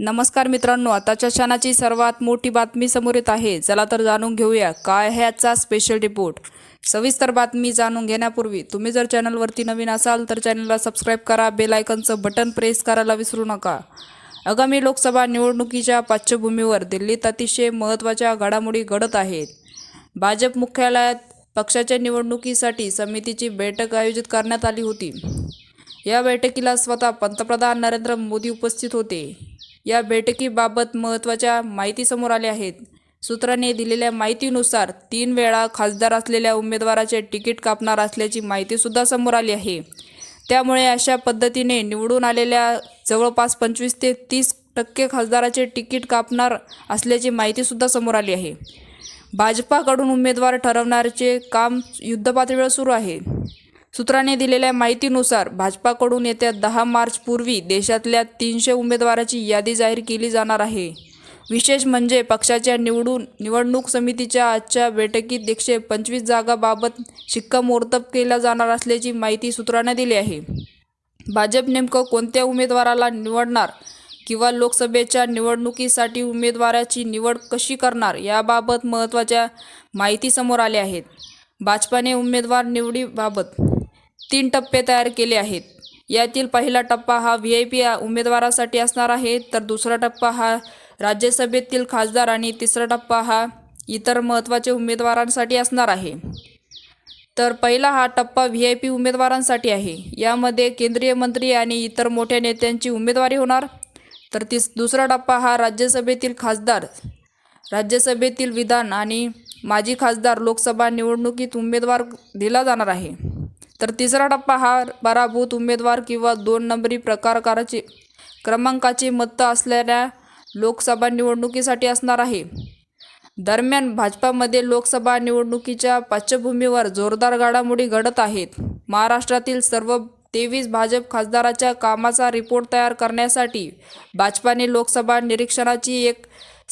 नमस्कार मित्रांनो आताच्या क्षणाची सर्वात मोठी बातमी समोर येत आहे. चला तर जाणून घेऊया काय ह्याचा स्पेशल रिपोर्ट सविस्तर बातमी जाणून घेण्यापूर्वी तुम्ही जर चॅनलवरती नवीन असाल तर चॅनलला सबस्क्राईब करा बेल आयकनचं बटन प्रेस करायला विसरू नका. आगामी लोकसभा निवडणुकीच्या पार्श्वभूमीवर दिल्लीत अतिशय महत्त्वाच्या घडामोडी घडत आहेत. भाजप मुख्यालयात पक्षाच्या निवडणुकीसाठी समितीची बैठक आयोजित करण्यात आली होती. या बैठकीला स्वतः पंतप्रधान नरेंद्र मोदी उपस्थित होते. या बैठकीबाबत महत्त्वाच्या माहिती समोर आल्या आहेत. सूत्रांनी दिलेल्या माहितीनुसार तीन वेळा खासदार असलेल्या उमेदवाराचे तिकीट कापणार असल्याची माहितीसुद्धा समोर आली आहे. त्यामुळे अशा पद्धतीने निवडून आलेल्या जवळपास पंचवीस ते तीस टक्के खासदाराचे तिकीट कापणार असल्याची माहितीसुद्धा समोर आली आहे. भाजपाकडून उमेदवार ठरवणारचे काम युद्धपातळीवर सुरू आहे. सूत्रांनी दिलेल्या माहितीनुसार भाजपाकडून येत्या दहा मार्चपूर्वी देशातल्या तीनशे उमेदवाराची यादी जाहीर केली जाणार आहे. विशेष म्हणजे पक्षाच्या निवडून निवडणूक समितीच्या आजच्या बैठकीत एकशे पंचवीस जागाबाबत शिक्कामोर्तब केला जाणार असल्याची माहिती सूत्रांना दिली आहे. भाजप नेमकं कोणत्या उमेदवाराला निवडणार किंवा लोकसभेच्या निवडणुकीसाठी उमेदवाराची निवड कशी करणार याबाबत महत्त्वाच्या माहिती समोर आल्या आहेत. भाजपाने उमेदवार निवडीबाबत तीन टप्पे तयार केले आहेत. यातील पहिला टप्पा हा व्ही आय पी उमेदवारासाठी असणार आहे तर दुसरा टप्पा हा राज्यसभेतील खासदार आणि तिसरा टप्पा हा इतर महत्त्वाचे उमेदवारांसाठी असणार आहे. तर पहिला हा टप्पा व्ही आय पी उमेदवारांसाठी आहे. यामध्ये केंद्रीय मंत्री आणि इतर मोठ्या नेत्यांची उमेदवारी होणार. तर तिस दुसरा टप्पा हा राज्यसभेतील खासदार राज्यसभेतील विधान आणि माजी खासदार लोकसभा निवडणुकीत उमेदवार दिला जाणार आहे. तर तिसरा टप्पा हा पराभूत उमेदवार किंवा दोन नंबरी प्रकारकाराचे क्रमांकाचे मत असलेल्या लोकसभा निवडणुकीसाठी असणार आहे. दरम्यान भाजपामध्ये लोकसभा निवडणुकीच्या पार्श्वभूमीवर जोरदार घडामोडी घडत आहेत. महाराष्ट्रातील सर्व तेवीस भाजप खासदाराच्या कामाचा रिपोर्ट तयार करण्यासाठी भाजपाने लोकसभा निरीक्षणाची एक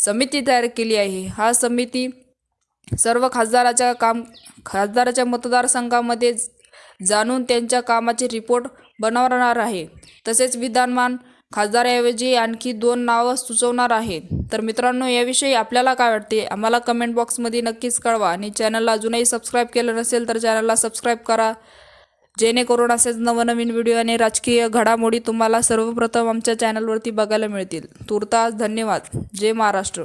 समिती तयार केली आहे. हा समिती सर्व खासदाराच्या काम खासदाराच्या मतदारसंघामध्ये जाणून त्यांच्या कामाचे रिपोर्ट बनवणार आहे. तसेच विद्यमान खासदाराऐवजी आणखी दोन नावं सुचवणार आहेत. तर मित्रांनो याविषयी आपल्याला काय वाटते? आम्हाला कमेंट बॉक्समध्ये नक्कीच कळवा. आणि चॅनलला अजूनही सबस्क्राईब केलं नसेल तर चॅनलला सबस्क्राईब करा. जेणेकरून असेच नवनवीन व्हिडिओ आणि राजकीय घडामोडी तुम्हाला सर्वप्रथम आमच्या चॅनलवरती बघायला मिळतील. तुर्तास धन्यवाद. जय महाराष्ट्र.